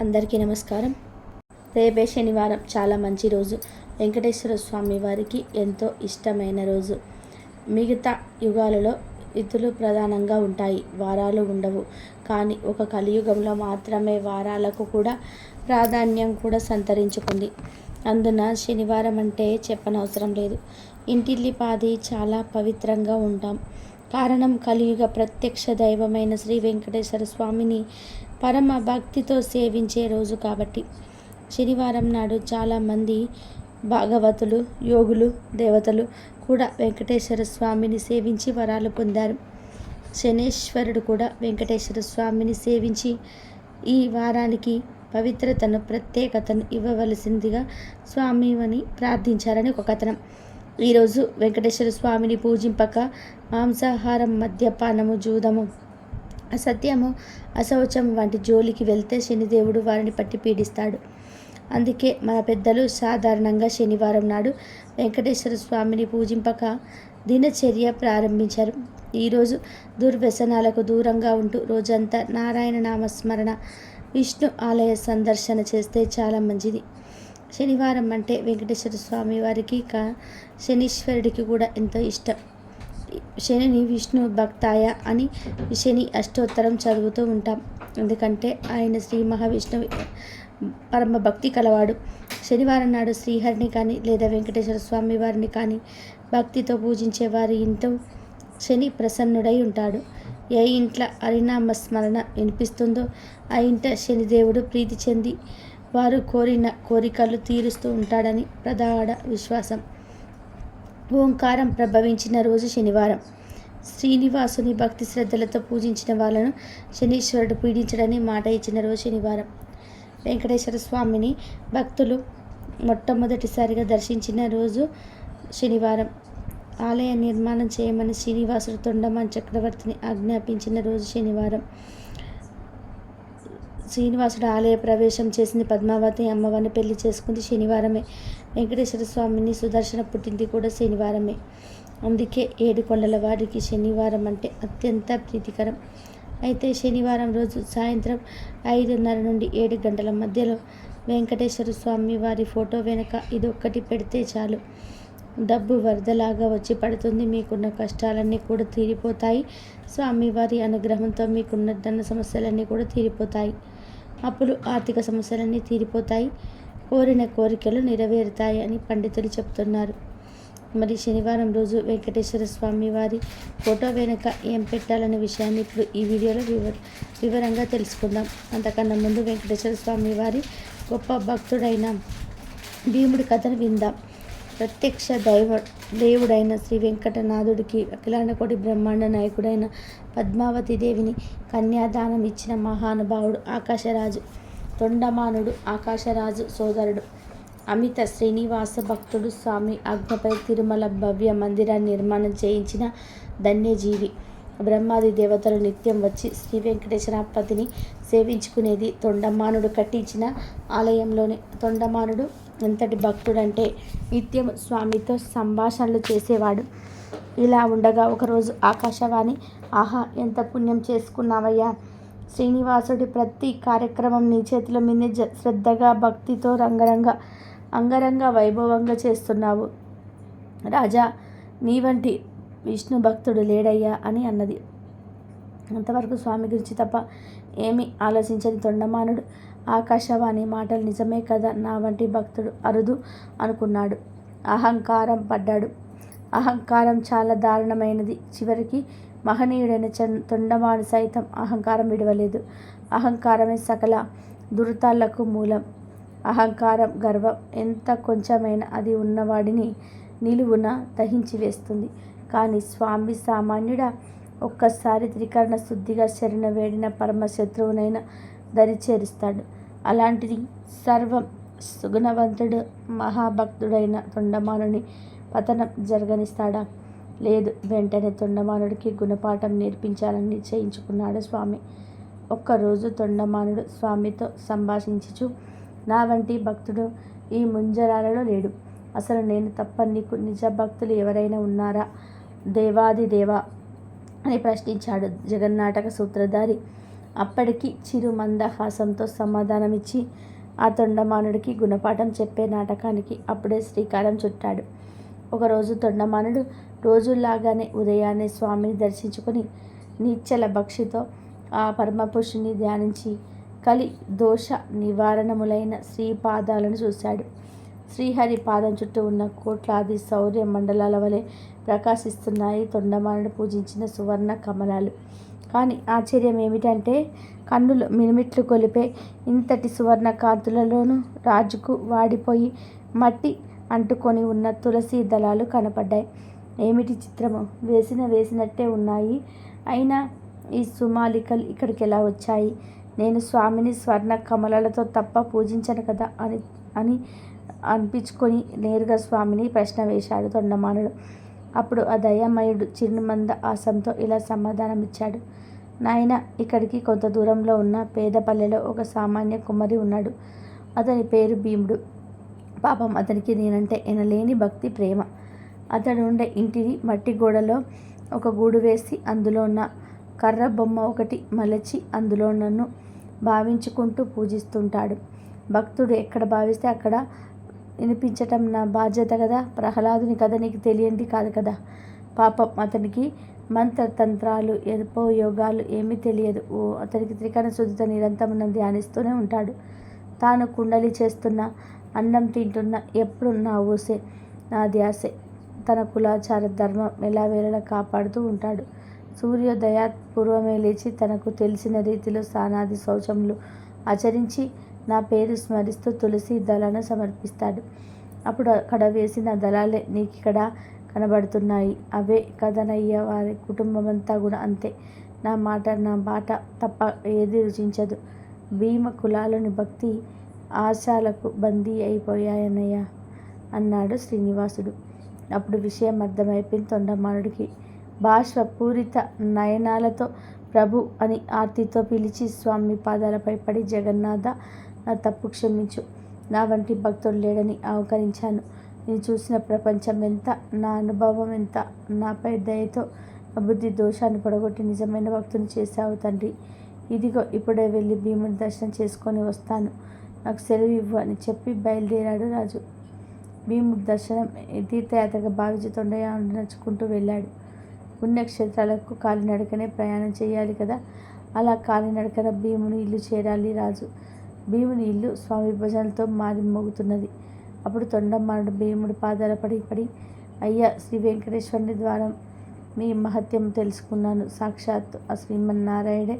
అందరికీ నమస్కారం. రేపే శనివారం చాలా మంచి రోజు. వెంకటేశ్వర స్వామి వారికి ఎంతో ఇష్టమైన రోజు. మిగతా యుగాలలో ఇతులు ప్రధానంగా ఉంటాయి. వారాలు ఉండవు. కానీ ఒక కలియుగంలో మాత్రమే వారాలకు కూడా ప్రాధాన్యం కూడా సంతరించుకుంది. అందున శనివారం అంటే చెప్పనవసరం లేదు. ఇంటిల్లిపాది చాలా పవిత్రంగా ఉంటాం. కారణం కలియుగ ప్రత్యక్ష దైవమైన శ్రీ వెంకటేశ్వర స్వామిని పరమ భక్తితో సేవించే రోజు కాబట్టి శనివారం నాడు చాలామంది భాగవతులు యోగులు దేవతలు కూడా వెంకటేశ్వర స్వామిని సేవించి వరాలు పొందారు. శనేశ్వరుడు కూడా వెంకటేశ్వర స్వామిని సేవించి ఈ వారానికి పవిత్రతను ప్రత్యేకతను ఇవ్వవలసిందిగా స్వామిని ప్రార్థించారని ఒక కథనం. ఈరోజు వెంకటేశ్వర స్వామిని పూజింపక మాంసాహారం మద్యపానము జూదము అసత్యము అశౌచం వంటి జోలికి వెళ్తే శనిదేవుడు వారిని పట్టి పీడిస్తాడు. అందుకే మన పెద్దలు సాధారణంగా శనివారం నాడు వెంకటేశ్వర స్వామిని పూజింపక దినచర్య ప్రారంభించారు. ఈరోజు దుర్వ్యసనాలకు దూరంగా ఉంటూ రోజంతా నారాయణ నామస్మరణ విష్ణు ఆలయ సందర్శన చేస్తే చాలా మంచిది. శనివారం అంటే వెంకటేశ్వర స్వామి వారికి కా శనీశ్వరుడికి కూడా ఎంతో ఇష్టం. శనిని విష్ణు భక్తాయ అని శని అష్టోత్తరం చదువుతూ ఉంటాం. ఎందుకంటే ఆయన శ్రీ మహావిష్ణువు పరమ భక్తి కలవాడు. శనివారం నాడు శ్రీహరిని కానీ లేదా వెంకటేశ్వర స్వామి వారిని కానీ భక్తితో పూజించే వారి ఇంట్లో శని ప్రసన్నుడై ఉంటాడు. ఏ ఇంట్లో హరినామ స్మరణ వినిపిస్తుందో ఆ ఇంట శనిదేవుడు ప్రీతి చెంది వారు కోరిన కోరికలు తీరుస్తూ ఉంటాడని ప్రధాన విశ్వాసం. ఓంకారం ప్రభవించిన రోజు శనివారం. శ్రీనివాసుని భక్తి శ్రద్ధలతో పూజించిన వాళ్ళను శనీశ్వరుడు పీడించడని మాట ఇచ్చిన రోజు శనివారం. వెంకటేశ్వర స్వామిని భక్తులు మొట్టమొదటిసారిగా దర్శించిన రోజు శనివారం. ఆలయ నిర్మాణం చేయమని శ్రీనివాసుడు తొండమాన్ చక్రవర్తిని ఆజ్ఞాపించిన రోజు శనివారం. శ్రీనివాసుడు ఆలయ ప్రవేశం చేసింది పద్మావతి అమ్మవారిని పెళ్ళి చేసుకుంది శనివారమే. వెంకటేశ్వర స్వామిని సుదర్శన పుట్టింది కూడా శనివారమే. అందుకే ఏడు కొండల వారికి శనివారం అంటే అత్యంత ప్రీతికరం. అయితే శనివారం రోజు సాయంత్రం ఐదున్నర నుండి ఏడు గంటల మధ్యలో వెంకటేశ్వర స్వామి వారి ఫోటో వెనుక ఇది పెడితే చాలు. డబ్బు వరదలాగా వచ్చి పడుతుంది. మీకున్న కష్టాలన్నీ కూడా తీరిపోతాయి. స్వామివారి అనుగ్రహంతో మీకున్న ధన సమస్యలన్నీ కూడా తీరిపోతాయి. అప్పులు ఆర్థిక సమస్యలన్నీ తీరిపోతాయి. కోరిన కోరికలు నెరవేరుతాయి అని పండితులు చెప్తున్నారు. మరి శనివారం రోజు వెంకటేశ్వర స్వామి వారి ఫోటో వెనుక ఏం పెట్టాలనే విషయాన్ని ఇప్పుడు ఈ వీడియోలో వివర వివరంగా తెలుసుకుందాం. అంతకన్నా ముందు వెంకటేశ్వర స్వామి వారి గొప్ప భక్తుడైన భీముడి కథను విందాం. ప్రత్యక్ష దైవ దేవుడైన శ్రీ వెంకటనాథుడికి అఖిలాండకోటి బ్రహ్మాండ నాయకుడైన పద్మావతి దేవిని కన్యాదానం ఇచ్చిన మహానుభావుడు ఆకాశరాజు. తొండమానుడు ఆకాశరాజు సోదరుడు. అమిత శ్రీనివాస భక్తుడు స్వామి ఆజ్ఞపై తిరుమల భవ్య మందిరాన్ని నిర్మాణం చేయించిన ధన్యజీవి. బ్రహ్మాది దేవతలు నిత్యం వచ్చి శ్రీ వెంకటేశ్వరపతిని సేవించుకునేది తొండమానుడు కట్టించిన ఆలయంలోని. తొండమానుడు ఎంతటి భక్తుడంటే నిత్యం స్వామితో సంభాషణలు చేసేవాడు. ఇలా ఉండగా ఒకరోజు ఆకాశవాణి ఆహా ఎంత పుణ్యం చేసుకున్నావయ్యా! శ్రీనివాసుడి ప్రతి కార్యక్రమం నీ చేతుల మీద శ్రద్ధగా భక్తితో రంగరంగ అంగరంగ వైభవంగా చేస్తున్నావు. రాజా నీ వంటి విష్ణు భక్తుడు లేడయ్యా అని అన్నది. అంతవరకు స్వామి గురించి తప్ప ఏమీ ఆలోచించని తొండమానుడు. ఆకాశవాణి మాటలు నిజమే కదా నా వంటి భక్తుడు అరుదు అనుకున్నాడు. అహంకారం పడ్డాడు. అహంకారం చాలా దారుణమైనది. చివరికి మహనీయుడైన తొండమాను సైతం అహంకారం విడవలేదు. అహంకారమే సకల దురితాలకు మూలం. అహంకారం గర్వం ఎంత కొంచెమైనా అది ఉన్నవాడిని నిలువున దహించి వేస్తుంది. కానీ స్వామి సామాన్యుడ ఒక్కసారి త్రికరణ శుద్ధిగా శరణ వేడిన పరమశత్రువునైనా దరి చేరుస్తాడు. అలాంటిది సర్వం సుగుణవంతుడు మహాభక్తుడైన తొండమానుని పతనం జరగనిస్తాడా? లేదు వెంటనే తొండమానుడికి గుణపాఠం నేర్పించాలని నిశ్చయించుకున్నాడు స్వామి. ఒక్కరోజు తొండమానుడు స్వామితో సంభాషించుచు నా వంటి భక్తుడు ఈ ముంజరాలలో లేడు. అసలు నేను తప్ప నీకు నిజ భక్తులు ఎవరైనా ఉన్నారా? దేవాది దేవా అని ప్రశ్నించాడు జగన్నాటక సూత్రధారి. అప్పటికి చిరు మందహాసంతో సమాధానమిచ్చి ఆ తొండమానుడికి గుణపాఠం చెప్పే నాటకానికి అప్పుడే శ్రీకారం చుట్టాడు. ఒకరోజు తొండమానుడు రోజుల్లాగానే ఉదయాన్నే స్వామిని దర్శించుకొని నిచ్చల భక్షితో ఆ పరమపురుషుని ధ్యానించి కలి దోష నివారణములైన శ్రీపాదాలను చూశాడు. శ్రీహరి పాదం చుట్టూ ఉన్న కోట్లాది సౌర్య మండలాల వలె ప్రకాశిస్తున్నాయి తొండమాలను పూజించిన సువర్ణ కమలాలు. కానీ ఆశ్చర్యం ఏమిటంటే కన్నులు మినిమిట్లు కొలిపే ఇంతటి సువర్ణ కాంతులలోనూ రాజుకు వాడిపోయి మట్టి అంటుకొని ఉన్న తులసి దళాలు కనపడ్డాయి. ఏమిటి చిత్రము? వేసిన వేసినట్టే ఉన్నాయి. అయినా ఈ సుమాలికలు ఇక్కడికి ఎలా వచ్చాయి? నేను స్వామిని స్వర్ణ కమలాలతో తప్ప పూజించను కదా అని అని అనిపించుకొని నేరుగా స్వామిని ప్రశ్న వేశాడు తొండమానుడు. అప్పుడు ఆ దయామయుడు చిరుమంద ఆశంతో ఇలా సమాధానం ఇచ్చాడు నాయన ఇక్కడికి కొంత దూరంలో ఉన్న పేదపల్లెలో ఒక సామాన్య కుమ్మరి ఉన్నాడు. అతని పేరు భీముడు. పాపం అతనికి నేనంటే ఎనలేని భక్తి ప్రేమ. అతడు ఉండే ఇంటిని మట్టి గోడలో ఒక గూడు వేసి అందులో ఉన్న కర్ర బొమ్మ ఒకటి మలచి అందులో నన్ను భావించుకుంటూ పూజిస్తుంటాడు. భక్తుడు ఎక్కడ భావిస్తే అక్కడ వినిపించటం నా బాధ్యత కదా ప్రహ్లాదుని కథ నీకు తెలియంది కాదు కదా? పాపం అతనికి మంత్రతంత్రాలు ఎరుపో యోగాలు ఏమీ తెలియదు. ఓ అతనికి త్రికరణ శుద్ధితో నిరంతరం ధ్యానిస్తూనే ఉంటాడు. తాను కుండలి చేస్తున్న అన్నం తింటున్న ఎప్పుడు నా ఊసే నా ధ్యాసే. తన కులాచార ధర్మం ఎలా వేళలా కాపాడుతూ ఉంటాడు. సూర్యోదయ పూర్వమే లేచి తనకు తెలిసిన రీతిలో స్నానాది శౌచములు ఆచరించి నా పేరు స్మరిస్తూ తులసి దళను సమర్పిస్తాడు. అప్పుడు అక్కడ వేసిన దళాలే నీకు ఇక్కడ కనబడుతున్నాయి. అవే కథనయ్య వారి కుటుంబం అంతా కూడా అంతే. నా మాట నా బాట తప్ప ఏది రుచించదు. భీమ కులాలని భక్తి ఆశాలకు బందీ అయిపోయాయనయ్య అన్నాడు శ్రీనివాసుడు. అప్పుడు విషయం అర్థమైపోయింది. తొండమానుడికి బాష్పూరిత నయనాలతో ప్రభు అని ఆర్తితో పిలిచి స్వామి పాదాలపై పడి జగన్నాథ నా తప్పు క్షమించు. నా వంటి భక్తుడు లేడని ఆహ్వానించాను నేను చూసిన ప్రపంచం ఎంత నా అనుభవం ఎంత నాపై దయతో బుద్ధి దోషాన్ని పడగొట్టి నిజమైన భక్తుని చేశావు తండ్రి. ఇదిగో ఇప్పుడే వెళ్ళి భీముని దర్శనం చేసుకొని వస్తాను. నాకు సెలవు ఇవ్వు అని చెప్పి బయలుదేరాడు రాజు. భీముడు దర్శనం తీర్థయాత్రగా భావించి తొండయ నడుచుకుంటూ వెళ్ళాడు. పుణ్యక్షేత్రాలకు కాలినడకనే ప్రయాణం చేయాలి కదా? అలా కాలినడకన భీముని ఇల్లు చేరాలి రాజు. భీముని ఇల్లు స్వామి భజనలతో మారి మోగుతున్నది. అప్పుడు తొండమ్మానుడు భీముడు పాదాల పడి పడి అయ్యా శ్రీ వెంకటేశ్వరుని ద్వారా మీ మహత్యం తెలుసుకున్నాను. సాక్షాత్ ఆ శ్రీమన్నారాయణే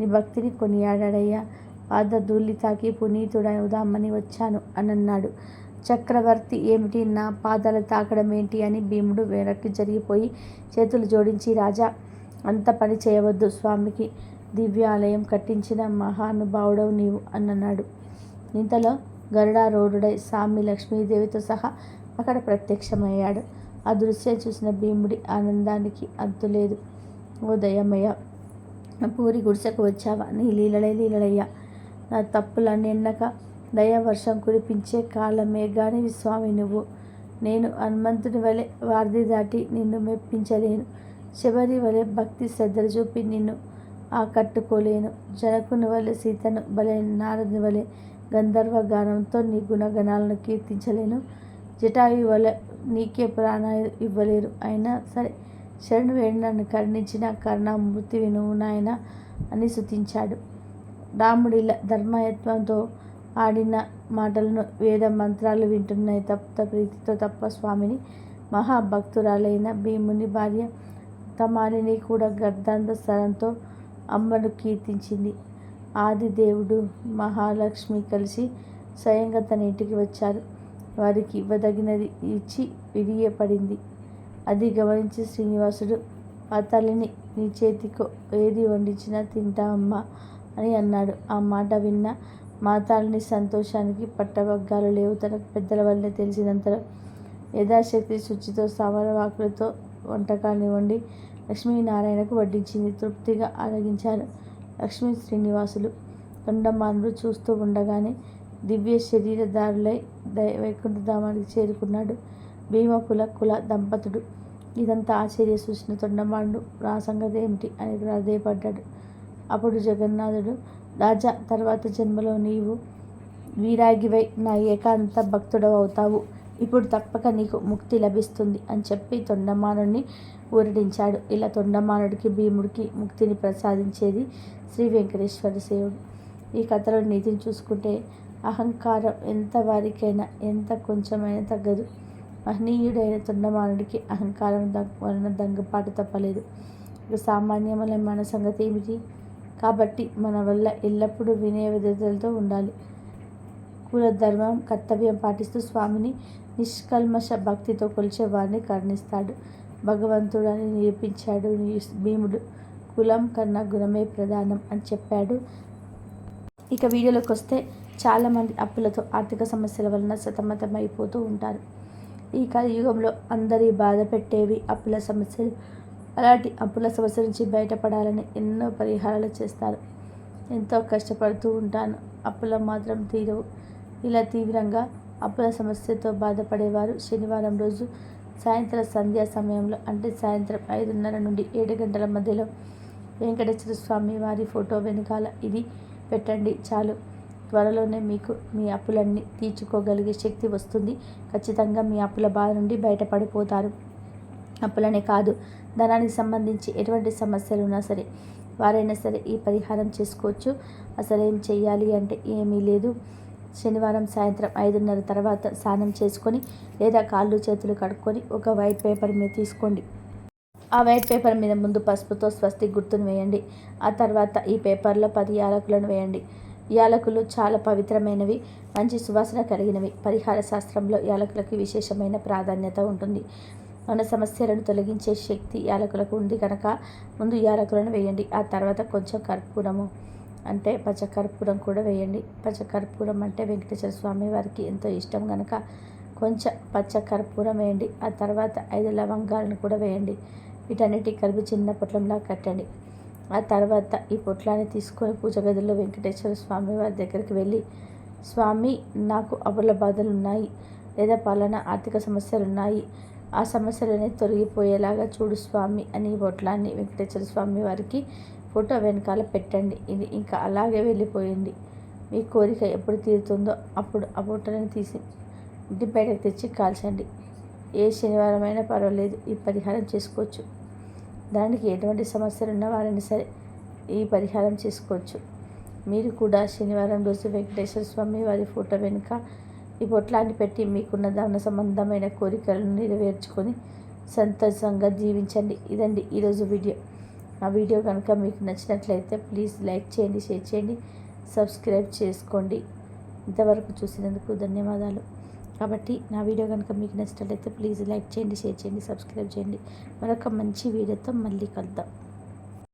నీ భక్తిని కొనియాడాడయ్యా. పాద ధూళి తాకి పునీతుడవుదామని వచ్చాను అని అన్నాడు చక్రవర్తి ఏమిటి? నా పాదాలు తాకడం ఏంటి? అని భీముడు వెనక్కి జరిగిపోయి చేతులు జోడించి రాజా అంత పని చేయవద్దు స్వామికి. దివ్యాలయం కట్టించిన మహానుభావుడవు నీవు అన్నాడు ఇంతలో గరుడారూఢుడై స్వామి లక్ష్మీదేవితో సహా అక్కడ ప్రత్యక్షమయ్యాడు. ఆ దృశ్యం చూసిన భీముడి ఆనందానికి అంతులేదు ఓ దయమయ్య పూరి గుడిసెకు వచ్చావా? నీ లీలలే లీలలయ్యా. నా తప్పులన్నీ ఎన్నక దయావర్షం కురిపించే కాలమే గానివి స్వామి నువ్వు. నేను హనుమంతుని వలె వారిది దాటి నిన్ను మెప్పించలేను. శబరి వలె భక్తి శ్రద్ధలు చూపి నిన్ను ఆకట్టుకోలేను. జనకుని వలె సీతను బలే నారదుని వలె గంధర్వ గానంతో నీ గుణగణాలను కీర్తించలేను. జటాయు వలె నీకే ప్రాణాలు ఇవ్వలేరు. అయినా సరే శరణు వేడి నన్ను కరుణించిన కరుణామూర్తివి వినువు నాయన అని శుతించాడు. రాముడిలా ధర్మయత్వంతో ఆడిన మాటలను వేద మంత్రాలు వింటున్నాయి తప్త ప్రీతితో తప్ప స్వామిని మహాభక్తురాలైన భీముని భార్య తమాలిని కూడా గర్దాంత స్వరంతో అమ్మను కీర్తించింది. ఆదిదేవుడు మహాలక్ష్మి కలిసి స్వయంగా తన ఇంటికి వచ్చారు. వారికి ఇవ్వదగినది ఇచ్చి విడియపడింది. అది గమనించి శ్రీనివాసుడు ఆ తల్లిని నీ చేతికో ఏది వండించినా తింటా అమ్మా అని అన్నాడు. ఆ మాట విన్న మాతాలని సంతోషానికి పట్టవగ్గాలు లేవు. తనకు పెద్దల వల్లే తెలిసినంత యథాశక్తి శుచితో వాకులతో వంటకాన్ని వండి లక్ష్మీనారాయణకు వడ్డించింది. తృప్తిగా ఆరగించారు లక్ష్మీ శ్రీనివాసులు. తొండమానుడు చూస్తూ ఉండగానే దివ్య శరీరదారులై వైకుంఠధామానికి చేరుకున్నాడు. భీమకుల కుల దంపతుడు. ఇదంతా ఆశ్చర్య చూసిన తొండమానుడు నా సంగతి ఏమిటి? అని ప్రాధేయపడ్డాడు అప్పుడు జగన్నాథుడు రాజా తర్వాత జన్మలో నీవు వీరాగివై నా ఏకాంత భక్తుడవవుతావు ఇప్పుడు తప్పక నీకు ముక్తి లభిస్తుంది అని చెప్పి తొండమానుడిని ఊరడించాడు. ఇలా తొండమానుడికి భీముడికి ముక్తిని ప్రసాదించేది శ్రీ వెంకటేశ్వర సేవుడు. ఈ కథలో నీతిని చూసుకుంటే అహంకారం ఎంత వారికైనా ఎంత కొంచెమైనా తగ్గదు. మహనీయుడైన తొండమానుడికి అహంకారం వలన దంగపాటు తప్పలేదు. ఇక సామాన్యమైన మన సంగతి ఏమిటి? కాబట్టి మన వల్ల ఎల్లప్పుడూ వినయ విధేతలతో ఉండాలి. కులధర్మం కర్తవ్యం పాటిస్తూ స్వామిని నిష్కల్మష భక్తితో కొలిచే వారిని కరుణిస్తాడు. భగవంతుడని నిరూపించాడు భీముడు. కులం కన్నా గుణమే ప్రధానం అని చెప్పాడు. ఇక వీడియోలోకి వస్తే చాలామంది అప్పులతో ఆర్థిక సమస్యల వలన సతమతమైపోతూ ఉంటారు. ఈ కలియుగంలో అందరి బాధ పెట్టేవి అప్పుల సమస్యలు. అలాంటి అప్పుల సమస్య నుంచి బయటపడాలని ఎన్నో పరిహారాలు చేస్తారు. ఎంతో కష్టపడుతూ ఉంటాను. అప్పుల మాత్రం తీరవు. ఇలా తీవ్రంగా అప్పుల సమస్యతో బాధపడేవారు శనివారం రోజు సాయంత్రం సంధ్యా సమయంలో అంటే సాయంత్రం ఐదున్నర నుండి ఏడు గంటల మధ్యలో వెంకటేశ్వర స్వామి వారి ఫోటో వెనకాల ఇది పెట్టండి చాలు. త్వరలోనే మీకు మీ అప్పులన్నీ తీర్చుకోగలిగే శక్తి వస్తుంది. ఖచ్చితంగా మీ అప్పుల బాధ నుండి బయటపడిపోతారు. అప్పులనే కాదు ధనానికి సంబంధించి ఎటువంటి సమస్యలు ఉన్నా సరే వారైనా సరే ఈ పరిహారం చేసుకోవచ్చు. అసలు ఏం చేయాలి అంటే ఏమీ లేదు. శనివారం సాయంత్రం ఐదున్నర తర్వాత స్నానం చేసుకొని లేదా కాళ్ళు చేతులు కడుక్కొని ఒక వైట్ పేపర్ మీద తీసుకోండి. ఆ వైట్ పేపర్ మీద ముందు పసుపుతో స్వస్తి గుర్తును వేయండి. ఆ తర్వాత ఈ పేపర్లో పది యాలకులను వేయండి. యాలకులు చాలా పవిత్రమైనవి మంచి సువాసన కలిగినవి. పరిహార శాస్త్రంలో యాలకులకి విశేషమైన ప్రాధాన్యత ఉంటుంది. మన సమస్యలను తొలగించే శక్తి యాలకులకు ఉంది కనుక ముందు యాలకులను వేయండి ఆ తర్వాత కొంచెం కర్పూరము. అంటే పచ్చకర్పూరం కూడా వేయండి. పచ్చకర్పూరం అంటే వెంకటేశ్వర స్వామి వారికి ఎంతో ఇష్టం కనుక కొంచెం పచ్చకర్పూరం వేయండి ఆ తర్వాత ఐదు లవంగాలను కూడా వేయండి. వీటన్నిటి కలిపి చిన్న పొట్లంలా కట్టండి. ఆ తర్వాత ఈ పొట్లాన్ని తీసుకొని పూజ గదిలో వెంకటేశ్వర స్వామి వారి దగ్గరికి వెళ్ళి స్వామి నాకు అబుల బాధలు ఉన్నాయి లేదా పాలన ఆర్థిక సమస్యలు ఉన్నాయి ఆ సమస్యలన్నీ తొలగిపోయేలాగా చూడు స్వామి అని బొట్లాన్ని వెంకటేశ్వర స్వామి వారికి ఫోటో వెనకాల పెట్టండి. ఇది ఇంకా అలాగే వెళ్ళిపోయింది. మీ కోరిక ఎప్పుడు తీరుతుందో అప్పుడు ఆ ఫోటోని తీసి ఇంటి బయటకు తెచ్చి కాల్చండి. ఏ శనివారం అయినా పర్వాలేదు ఈ పరిహారం చేసుకోవచ్చు. దానికి ఎటువంటి సమస్యలు ఉన్న వారైనా సరే ఈ పరిహారం చేసుకోవచ్చు. మీరు కూడా శనివారం రోజు వెంకటేశ్వర స్వామి వారి ఫోటో వెనుక ఈ పొట్లాన్ని పెట్టి మీకున్న దాన సంబంధమైన కోరికలను నెరవేర్చుకొని సంతోషంగా జీవించండి. ఇదండి ఈరోజు వీడియో. ఆ వీడియో కనుక మీకు నచ్చినట్లయితే ప్లీజ్ లైక్ చేయండి షేర్ చేయండి సబ్స్క్రైబ్ చేసుకోండి. ఇంతవరకు చూసినందుకు ధన్యవాదాలు. కాబట్టి నా వీడియో కనుక మీకు నచ్చినట్లయితే ప్లీజ్ లైక్ చేయండి షేర్ చేయండి సబ్స్క్రైబ్ చేయండి. మరొక మంచి వీడియోతో మళ్ళీ కలుద్దాం.